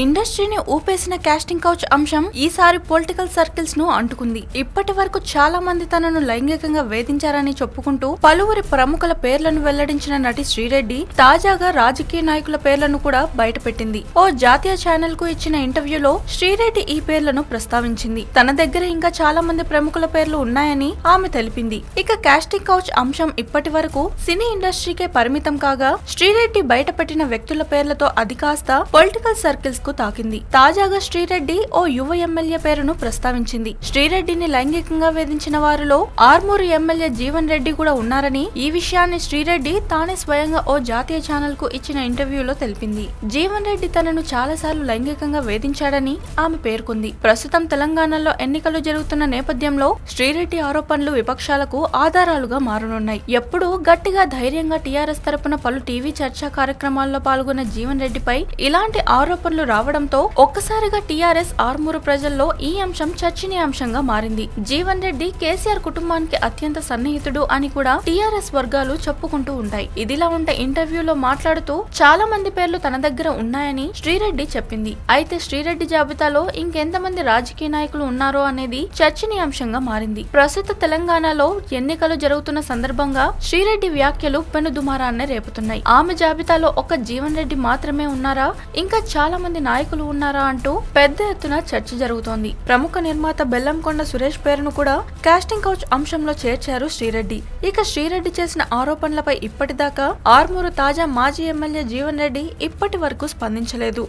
ఇండస్ట్రీని ఊపేసిన casting couch అంశం ఈసారి పొలిటికల్ సర్కిల్స్ను అంటుకుంది. ఇప్పటి వరకు చాలా మంది తనను లైంగికంగా వేధించారని చెప్పుకుంటూ పలువురి ప్రముఖుల పేర్లను వెల్లడించిన నటి శ్రీరెడ్డి తాజాగా రాజకీయ నాయకుల పేర్లను కూడా బయటపెట్టింది. ఓ జాతీయ ఛానల్కు ఇచ్చిన ఇంటర్వ్యూలో శ్రీరెడ్డి ఈ పేర్లను ప్రస్తావించింది. తన దగ్గర ఇంకా చాలా మంది ప్రముఖుల పేర్లు ఉన్నాయని ఆమె తెలిపింది. ఇక కాస్టింగ్ కౌచ్ అంశం ఇప్పటి వరకు సినీ ఇండస్ట్రీకే పరిమితం కాగా శ్రీరెడ్డి బయటపెట్టిన వ్యక్తుల పేర్లతో అది కాస్త పొలిటికల్ సర్కిల్స్ కు తాకింది. తాజాగా శ్రీరెడ్డి ఓ యువ ఎమ్మెల్యే పేరును ప్రస్తావించింది. శ్రీరెడ్డిని లైంగికంగా వేధించిన వారిలో ఆర్మూరు ఎమ్మెల్యే జీవన్ రెడ్డి కూడా ఉన్నారని ఈ విషయాన్ని శ్రీరెడ్డి తానే స్వయంగా ఓ జాతీయ ఛానల్కు ఇచ్చిన ఇంటర్వ్యూలో తెలిపింది. జీవన్ రెడ్డి తనను చాలాసార్లు లైంగికంగా వేధించాడని ఆమె పేర్కొంది. ప్రస్తుతం తెలంగాణలో ఎన్నికలు జరుగుతున్న నేపథ్యంలో శ్రీరెడ్డి ఆరోపణలు విపక్షాలకు ఆధారాలుగా మారనున్నాయి. ఎప్పుడూ గట్టిగా ధైర్యంగా టీఆర్ఎస్ తరపున పలు టీవీ చర్చా కార్యక్రమాల్లో పాల్గొన్న జీవన్ రెడ్డిపై ఇలాంటి ఆరోపణలు రావడంతో ఒక్కసారిగా టీఆర్ఎస్ ఆర్మూరు ప్రజల్లో ఈ అంశం చర్చనీయాంశంగా మారింది. జీవన్ రెడ్డి కేసీఆర్ కుటుంబానికి అత్యంత సన్నిహితుడు అని కూడా టీఆర్ఎస్ వర్గాలు చెప్పుకుంటూ ఉంటాయి. ఇదిలా ఉంటే ఇంటర్వ్యూలో మాట్లాడుతూ చాలా మంది పేర్లు తన దగ్గర ఉన్నాయని శ్రీరెడ్డి చెప్పింది. అయితే శ్రీరెడ్డి జాబితాలో ఇంకెంతమంది రాజకీయ నాయకులు ఉన్నారో అనేది చర్చనీయాంశంగా మారింది. ప్రస్తుత తెలంగాణలో ఎన్నికలు జరుగుతున్న సందర్భంగా శ్రీరెడ్డి వ్యాఖ్యలు పెనుదుమారాన్ని రేపుతున్నాయి. ఆమె జాబితాలో ఒక జీవన్ రెడ్డి మాత్రమే ఉన్నారా? ఇంకా చాలా మంది మంది నాయకులు ఉన్నారా అంటూ పెద్ద ఎత్తున చర్చ జరుగుతోంది. ప్రముఖ నిర్మాత బెల్లంకొండ సురేష్ పేరును కూడా కాస్టింగ్ కౌచ్ అంశంలో చేర్చారు శ్రీరెడ్డి. ఇక శ్రీరెడ్డి చేసిన ఆరోపణలపై ఇప్పటిదాకా ఆర్మూరు తాజా మాజీ ఎమ్మెల్యే జీవన్ రెడ్డి ఇప్పటి వరకు స్పందించలేదు.